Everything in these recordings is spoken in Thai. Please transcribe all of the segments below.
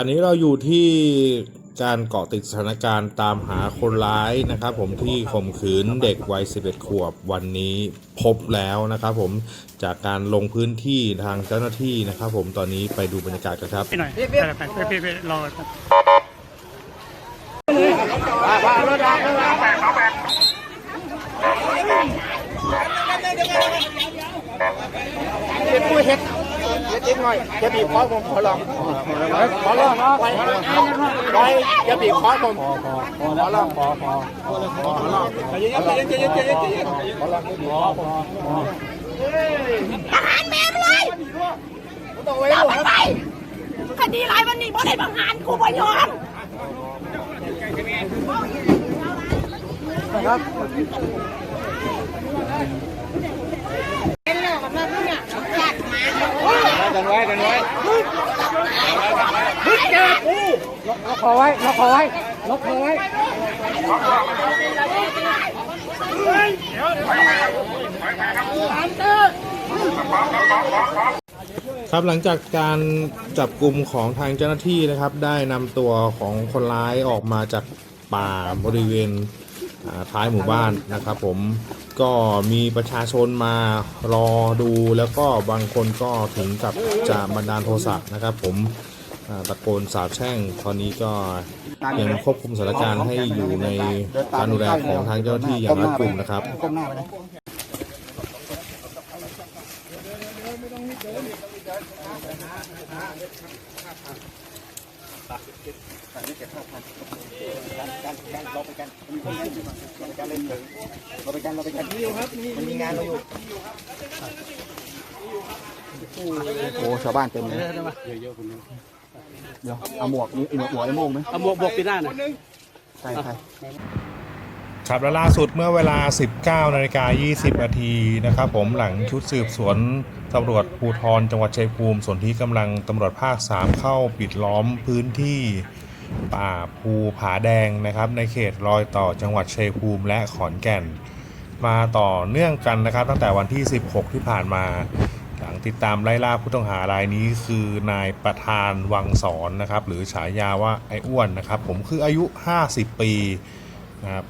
ราวนี้เราอยู่ที่การเกาะติดสถานการณ์ตามหาคนร้ายนะครับ ผมที่ข่มขืนเด็กวัย 11 ขวบวันนี้พบแล้วนะครับ ผมจากการลงพื้นที่ทางเจ้าหน้าที่นะครับ ผมตอนนี้ไปดูบรรยากาศกันครับพี่หน่อยไปไปไปไปไปรอครับ เจ็บผู้เฮ็ดเจ็บหน่อยจะบีบคอผมขอลองขอลองไปไปจะบีบคอผมขอลองขอขอขอลองใจเย็นใจเย็นใจเย็นใจเย็นใจเย็นขอลองขอขอประหารแม่เลยเอามันไปคดีไรวันนี้บ่ได้ประหารกูบ่ยอม กันไว้กันไว้ล็อกคอไว้ล็อกคอไว้ล็อกคอไว้ครับหลังจากการจับกลุ่มของทางเจ้าหน้าที่นะครับ ได้นำตัวของคนร้ายออกมาจากป่าบริเวณอ่า ท้ายหมู่บ้านนะครับผมก็มีประชาชนมารอดูแล้วก็บางคนก็ถึงกับจะบันดาลโทสะนะครับผมตะโกนสาบแช่งตอนนี้ก็ยังควบคุมสถานการณ์ให้อยู่ในการดูแลของทางเจ้าหน้าที่อย่างรัดกุมนะครับ ก้มหน้าไปนะเราไปกันเราไปกันเล่นเลยเราไปกันเราไปกันนี่อยู่ครับมันมีงานเราอยู่โอ้ชาวบ้านเต็มเลยเดี๋ยวเอาหมวกนี้หมวกหมวไอ้โม่งไหมเอาหมวกหมวกปีหน้าหน่อยใช่ใช่ ครับและล่าสุดเมื่อเวลา 19นาฬิกา20นาทีนะครับผมหลังชุดสืบสวนตำรวจภูธรจังหวัดชัยภูมิส่วนที่กำลังตำรวจภาค 3 เข้าปิดล้อมพื้นที่ป่าภูผาแดงนะครับในเขตรอยต่อจังหวัดชัยภูมิและขอนแก่น มาต่อเนื่องกันนะครับ ตั้งแต่วันที่ 16 ที่ผ่านมา หลังติดตามไล่ล่าผู้ต้องหารายนี้คือนายประธานวังสอนนะครับหรือฉายาว่าไอ้อ้วนนะครับผมคืออายุ 50 ปีนะครับ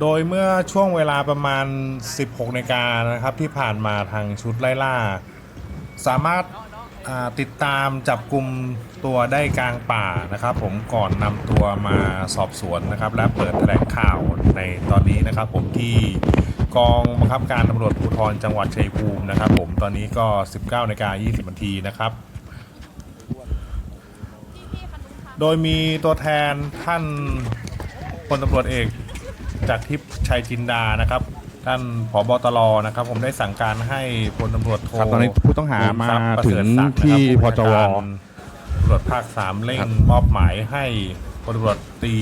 โดยเมื่อช่วงเวลาประมาณ 16นาฬิกานะครับที่ผ่านมาทางชุดไล่ล่า สามารถติดตามจับกลุ่มตัวได้กลางป่านะครับ ผมก่อนนำตัวมาสอบสวนนะครับ และเปิดแถลงข่าวในตอนนี้นะครับ ผมที่กองบังคับการตำรวจภูธรจังหวัดชัยภูมินะครับ ผมตอนนี้ก็ 19นาฬิกา20นาทีนะครับ โดยมีตัวแทนท่านพลตำรวจเอก จากทิพย์ชัยจินดานะครับ ท่านผบตรนะครับ ผมได้สั่งการให้พลตำรวจโทครับตอนนี้ผู้ต้องหามาภูมิทรัพย์ประเสริฐศักดิ์ถึงที่นะครับพจวผู้บัญชาการตำรวจภาคสามเร่งมอบหมายให้พลตำรวจตรี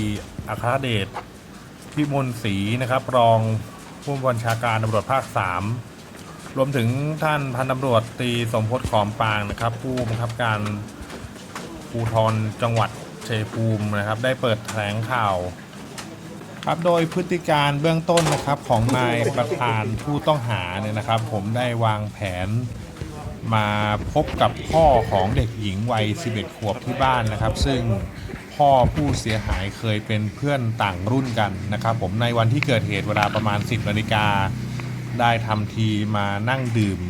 อัครเดชพิมลศรีนะครับ รองผู้บัญชาการตำรวจภาคสามรวมถึงท่านพันตำรวจตรีสมพศขอมปางนะครับ ผู้บังคับการภูธรจังหวัดชัยภูมินะครับ ได้เปิดแถลงข่าว ครับโดยพฤติการเบื้องต้นนะครับของนายประธานผู้ต้องหาเนี่ยนะครับ ผมได้วางแผนมาพบกับพ่อของเด็กหญิงวัย 11 ขวบที่บ้านนะครับ ซึ่งพ่อผู้เสียหายเคยเป็นเพื่อนต่างรุ่นกันนะครับ ผมในวันที่เกิดเหตุเวลาประมาณ 10นาฬิกาได้ทำทีมานั่งดื่ม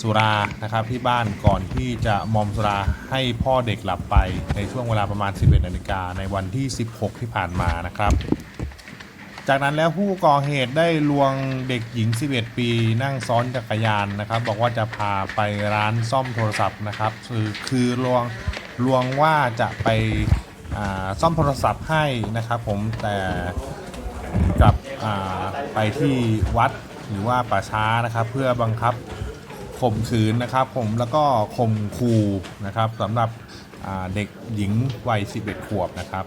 สุรานะครับที่บ้านก่อนที่จะมอมสุราให้พ่อเด็กหลับไปในช่วงเวลาประมาณ 11นาฬิกาในวันที่ 16 ที่ผ่านมานะครับ จากนั้นแล้วผู้ก่อเหตุได้ลวงเด็กหญิง 11 ปีนั่งซ้อนจักรยานนะครับ บอกว่าจะพาไปร้านซ่อมโทรศัพท์นะครับคือคือลวงลวงว่าจะไปซ่อมโทรศัพท์ให้นะครับ ผมแต่กลับไปที่วัดหรือว่าป่าช้านะครับ เพื่อบังคับข่มขืนนะครับ ผมแล้วก็ข่มขู่นะครับสำหรับเด็กหญิงวัย 11 ขวบนะครับ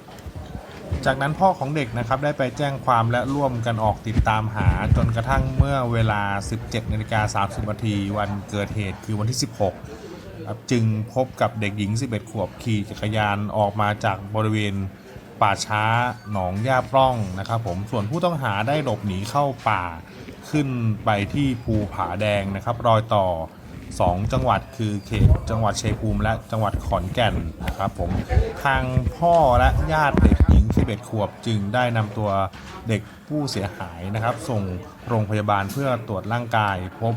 จากนั้นพ่อของเด็กนะครับได้ไปแจ้งความและร่วมกันออกติดตามหาจนกระทั่งเมื่อเวลา 17นาฬิกา30นาทีวันเกิดเหตุคือวันที่ 16ครับจึงพบกับเด็กหญิง 11 ขวบขี่จักรยานออกมาจากบริเวณป่าช้าหนองย่าปล้องนะครับผมส่วนผู้ต้องหาได้หลบหนีเข้าป่าขึ้นไปที่ภูผาแดงนะครับรอยต่อ 2 จังหวัดคือเขตจังหวัดชัยภูมิและจังหวัดขอนแก่นนะครับผมทางพ่อและญาติเด็ก 11 ขวบจึงได้นำตัวเด็กผู้เสียหายนะครับ ส่งโรงพยาบาลเพื่อตรวจร่างกาย พบ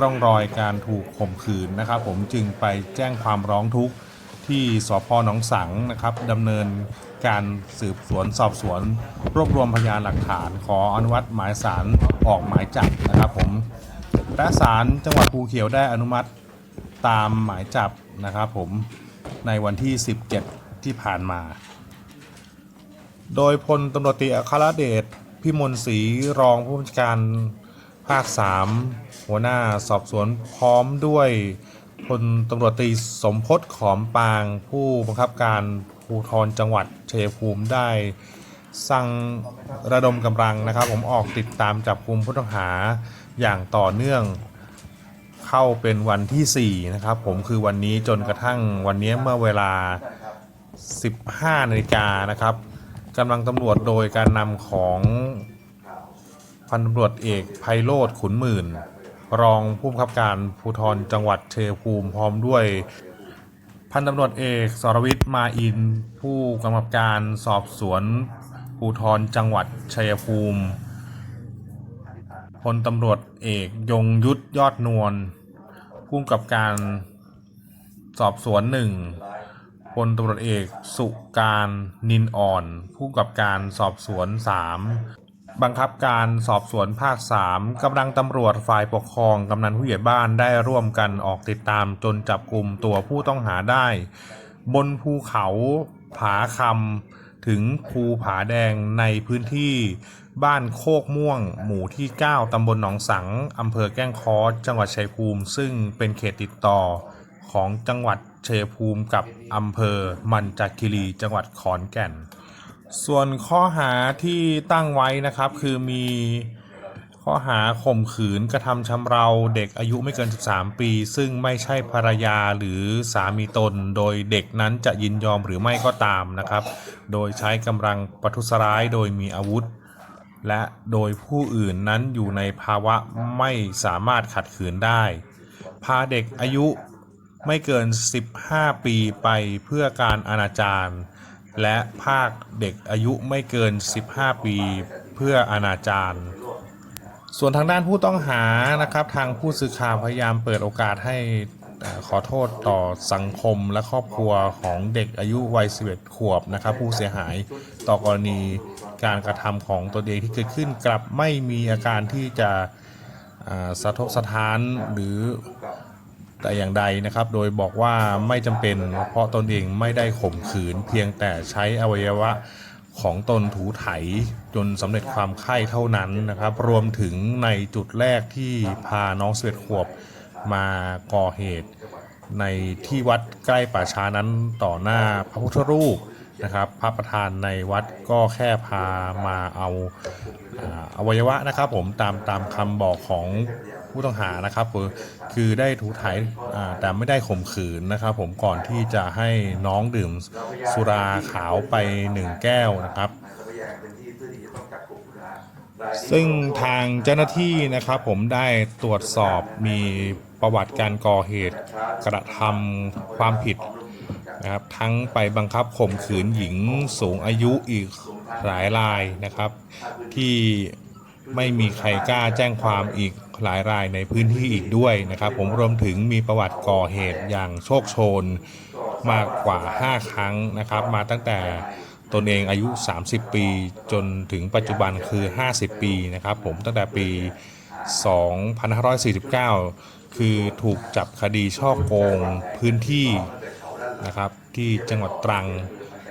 ร่องรอยการถูกข่มขืนนะครับ ผมจึงไปแจ้งความร้องทุกข์ที่สพหนองสังนะครับดำเนินการสืบสวนสอบสวน รวบรวมพยานหลักฐาน ขออนุมัติหมายสารออกหมายจับนะครับผมและศาลจังหวัดภูเขียวได้อนุมัติตามหมายจับนะครับผมในวันที่ 17 ที่ผ่านมา โดยพลตำรวจตรีอัครเดชพิมลศรีรองผู้บัญชาการภาค 3 หัวหน้าสอบสวนพร้อมด้วยพลตำรวจตรีสมพศขอมปางผู้บังคับการภูธรจังหวัดเชัยภูมิได้ สั่งระดมกำลังนะครับ ผมออกติดตามจับกลุ่มผู้ต้องหาอย่างต่อเนื่องเข้าเป็นวันที่ 4 นะครับ ผมคือวันนี้จนกระทั่งวันนี้เมื่อเวลา 15นาฬิกานะครับ กำลังตำรวจโดยการนำของพันตำรวจเอกไพโรธขุนหมื่น รองผู้บังคับการภูธรจังหวัดเชยภูมิพร้อมด้วย พันตำรวจเอกสรวิทย์มาอิน ผู้กำกับการสอบสวนภูธรจังหวัดชัยภูมิพลตำรวจเอกยงยุทธยอดนวลผู้กำกับการสอบสวนหนึ่ง พลตำรวจเอก สุการนินอ่อน ผู้กับการสอบสวนสามบังคับการสอบสวนภาค 3 กำลังตำรวจฝ่ายปกครอง กำนันผู้ใหญ่บ้านได้ร่วมกันออกติดตามจนจับกลุ่มตัวผู้ต้องหาได้ บนภูเขาผาคำถึงภูผาแดงในพื้นที่บ้านโคกม่วง หมู่ที่ 9 ตำบลหนองสัง อำเภอแก้งคอจังหวัดชัยภูมิ ซึ่งเป็นเขตติดต่อของจังหวัด ชัยภูมิกับอำเภอมันจากคิรีจังหวัดขอนแก่น ส่วนข้อหาที่ตั้งไว้นะครับคือมีข้อหาข่มขืนกระทำชำเราเด็กอายุไม่เกิน 13 ปี ซึ่งไม่ใช่ภรรยาหรือสามีตน โดยเด็กนั้นจะยินยอมหรือไม่ก็ตามนะครับ โดยใช้กำลังประทุษร้ายโดยมีอาวุธ และโดยผู้อื่นนั้นอยู่ในภาวะไม่สามารถขัดขืนได้ พาเด็กอายุ ไม่เกิน 15 ปีไปเพื่อการอนาจารและภาคเด็กอายุไม่เกิน 15 ปีเพื่ออนาจารส่วนทางด้านผู้ต้องหานะครับ ทางผู้สื่อข่าวพยายามเปิดโอกาสให้ขอโทษต่อสังคมและครอบครัวของเด็กอายุวัย 11 ขวบนะครับ ผู้เสียหายต่อกรณีการกระทำของตนเองที่เกิดขึ้นกลับไม่มีอาการที่จะสะทกสะท้านหรือ แต่อย่างใดนะครับ โดยบอกว่าไม่จำเป็นเพราะตนเองไม่ได้ข่มขืน เพียงแต่ใช้อวัยวะของตนถูไถจนสำเร็จความไข้เท่านั้นนะครับ รวมถึงในจุดแรกที่พาน้องเสวดขวบมาก่อเหตุในที่วัดใกล้ป่าช้านั้นต่อหน้าพระพุทธรูปนะครับ พระประธานในวัดก็แค่พามาเอาอาอวัยวะนะครับ ผมตามตามคำบอกของ ผู้ต้องหานะครับคือได้ถูถ่ายแต่ไม่ได้ข่มขืนนะครับ ผมก่อนที่จะให้น้องดื่มสุราขาวไปหนึ่งแก้วนะครับ ซึ่งทางเจ้าหน้าที่นะครับ ผมได้ตรวจสอบมีประวัติการก่อเหตุกระทำความผิดนะครับทั้งไปบังคับข่มขืนหญิงสูงอายุอีกหลายรายนะครับ ที่ไม่มีใครกล้าแจ้งความอีก หลายรายในพื้นที่อีกด้วยนะครับ ผมรวมถึงมีประวัติก่อเหตุอย่างโชคโชนมากกว่า 5 ครั้งนะครับ มาตั้งแต่ตนเองอายุ 30 ปี จนถึงปัจจุบันคือ 50 ปีนะครับผมตั้งแต่ปี 2549 คือถูกจับคดีช่อโกงพื้นที่นะครับที่จังหวัดตรัง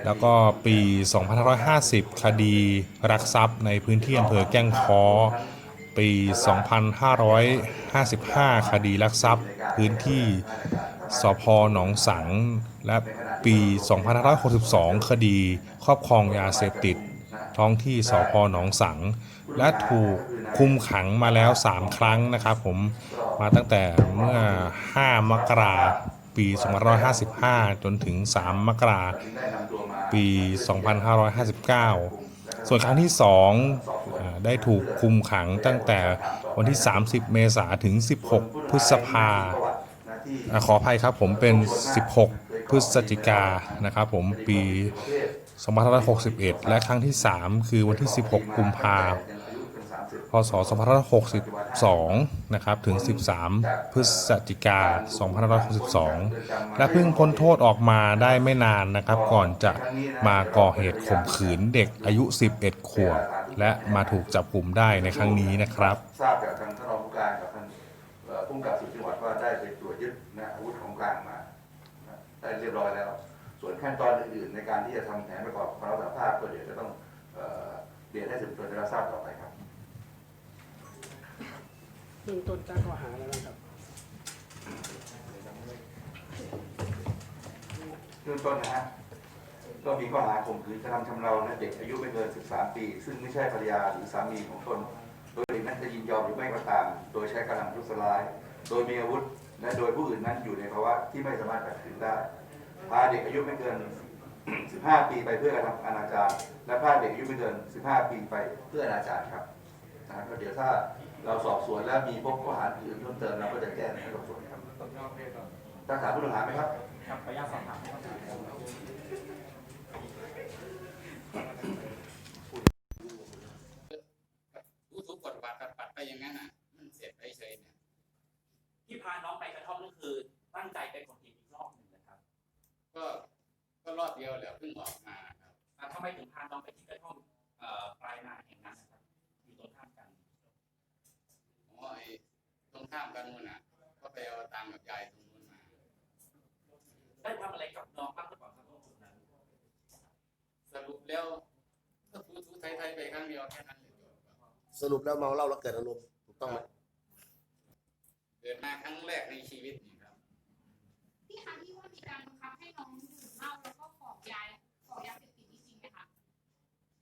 แล้วก็ปี 2550 คดีรักทรัพย์ในพื้นที่อำเภอแก้งค้อ ปี 2555 คดีลักทรัพย์ พื้นที่สพหนองสัง และปี 2562 คดีครอบครองยาเสพติด ท้องที่สพหนองสัง และถูกคุมขังมาแล้ว 3 ครั้งนะครับผมมาตั้งแต่เมื่อ 5 มกราปี 2555 จนถึง 3 มกราปี 2559 ส่วนครั้งที่2อ่าได้ถูกคุมขังตั้งแต่วันที่ 30 เมษาถึง 16 พฤษภาขออภัยครับผมเป็น 16 พฤศจิกายนนะครับผมปี2561 และครั้งที่ 3 คือวันที่ 16 กุมภาพ พศ 2562 นะครับ ถึง 13 พฤศจิกา 2562 และเพิ่งพ้นโทษออกมาได้ไม่นานนะครับ ก่อนจะมาก่อเหตุข่มขืนเด็กอายุ 11 ขวบ และมาถูกจับกลุ่มได้ในครั้งนี้นะครับทราบจากทางท่านรองผู้การกับท่านผู้กำกับสืบจังหวัดว่าได้ไปตรวจยึดนะอาวุธของกลางมาได้เรียบร้อยแล้ว ส่วนขั้นตอนอื่นๆในการที่จะทำแผนประกอบคำรับสารภาพก็เดี๋ยวจะต้องเอ่อเรียนให้สืบสวนได้รับทราบต่อไปครับ เบื้องต้นจ้งข้อหาแล้วนะครับเริ่มต้นนะฮะก็มีข้อหาข่มขืนกระทำชำเรานะเด็กอายุไม่เกิน 13 ปี ซึ่งไม่ใช่ภรรยาหรือสามีของตน โดยเด็กนั้นจะยินยอมหรือไม่ก็ตาม โดยใช้กำลังทุสลาย โดยมีอาวุธ และโดยผู้อื่นนั้นอยู่ในภาวะที่ไม่สามารถขัดขืนได้ พาเด็กอายุไม่เกิน 15 ปีไปเพื่อกระทำอนาจารและพาเด็กอายุไม่เกิน 15 ปีไปเพื่ออนาจารครับนะก็เดี๋ยวถ้า เราสอบสวนแล้วมีพบข้อหาอื่นเพิ่มเติมเราก็จะแจ้งให้สอบสวนครับต้องถามผู้ต้องหาไหมครับรู้ทุกกฎบัตรปัดไปอย่างนั้นอะ มันเสร็จไปเฉยเนี่ยที่พาน้องไปกระท่อมนั่นคือตั้งใจไปกดเหตุอีกรอบหนึ่งนะครับ ก็ก็รอบเดียวแหละเพิ่งออกมาครับอะทำไมถึงพาน้องไปที่กระท่อมเอ่อปลายนาแห่งนั้นนะครับ อยู่ตรงข้ามกัน อ๋อไอ้ต รงข้ามกันนู่นน่ะ ก็ไปเอาตังค์กับยายตรงนู้นมาได้ทำอะไรกับน้องบ้างหรือเปล่าครับตรงนั้นสรุปแล้วก็ทูทูไทยไทยๆไปครั้งเดียวแค่นั้นเลยจบครับสรุปแล้วเมาเหล้าแล้วเกิดอารมณ์ถูกต้องไหมเกิดมาครั้งแรกในชีวิตนี่ครับที่คะที่ว่ามีการบังคับให้น้องดื่มเหล้าแล้วก็ขอกยาขอยาเสพติดนี่จริงไหมคะ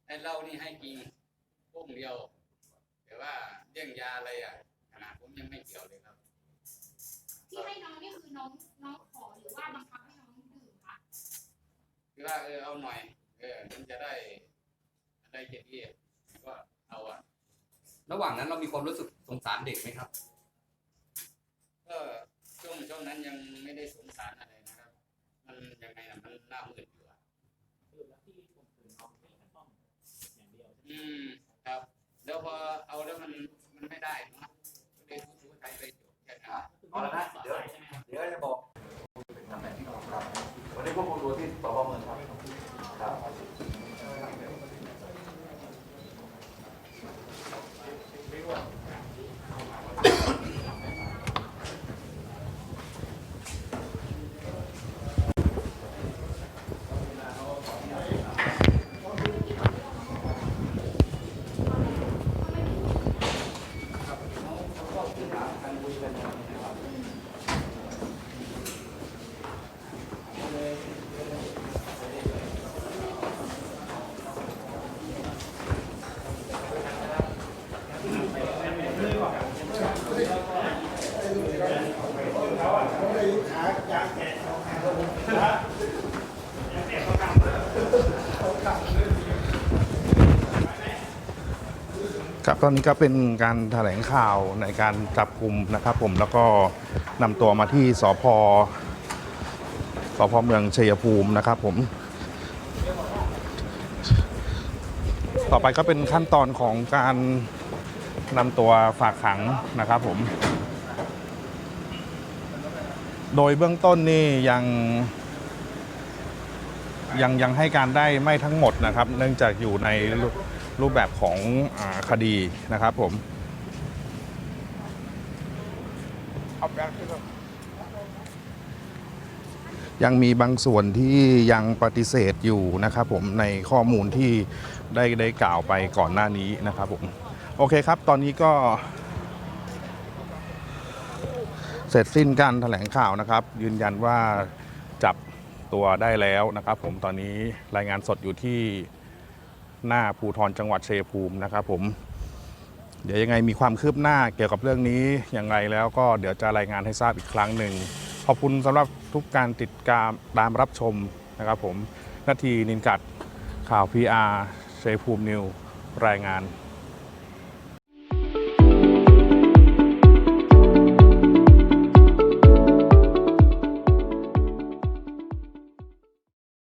ไอ้เหล้านี่ให้กินพวกเดียว แต่ว่าเรื่องยาอะไรอะข นาดผมยังไม่เกี่ยวเลยครับที่ให้น้องนี่คือน้องน้องขอหรือว่าบังคับให้น้องดื่มคะคือว่าเออเอาหน่อย เออมันจะได้อะไรเจ็ดที่ก็เอาอะระหว่างนั้นเรามีความรู้สึกสงสารเด็กไหมครับ ก็ช่วงช่วงนั้นยังไม่ได้สงสารอะไรนะครับ มันยังไงนะมันหน้ามืดอยู่อะคือแล้วที่ข่มขืนน้องที่กระท่อมอย่างเดียวใช่ไหมอืมครับ แล้วพอเอาแล้วมันมันไม่ได้เนอะก็เลยทุกๆไทยไปจบแค่นั้น เอาละนะเดี๋ยว ใช่ไหมครับ เดี๋ยวจะบอกวันนี้ควบคุมตัวที่สพเมืองครับครับ ครับตอนนี้ก็เป็นการแถลงข่าวในการจับกลุ่มนะครับผมแล้วก็นำตัวมาที่สพสพเมืองชัยภูมินะครับผม ต่อไปก็เป็นขั้นตอนของการนำตัวฝากขังนะครับผม โดยเบื้องต้นนี่ยังยังยังให้การได้ไม่ทั้งหมดนะครับ เนื่องจากอยู่ใน รูปแบบของอคดีนะครับผมยังมีบางส่วนที่ยังปฏิเสธอยู่นะครับผมในข้อมูลที่ได้ได้กล่าวไปก่อนหน้านี้นะครับผมโอเคครับ ตอนนี้ก็ เสร็จสิ้นการแถลงข่าวนะครับ ยืนยันว่าจับตัวได้แล้วนะครับผมตอนนี้รายงานสดอยู่ที่ หน้าภูทรจังหวัดเชัยภูมินะครับผมเดี๋ยวยังไงมีความคืบหน้าเกี่ยวกับเรื่องนี้อย่างไรแล้วก็เดี๋ยวจะรายงานให้ทราบอีกครั้งหนึ่งขอบคุณสำหรับทุกการติดตามตามรับชมนะครับผมนาทีนินกัดข่าว PR ชัยภูมินิวรายงาน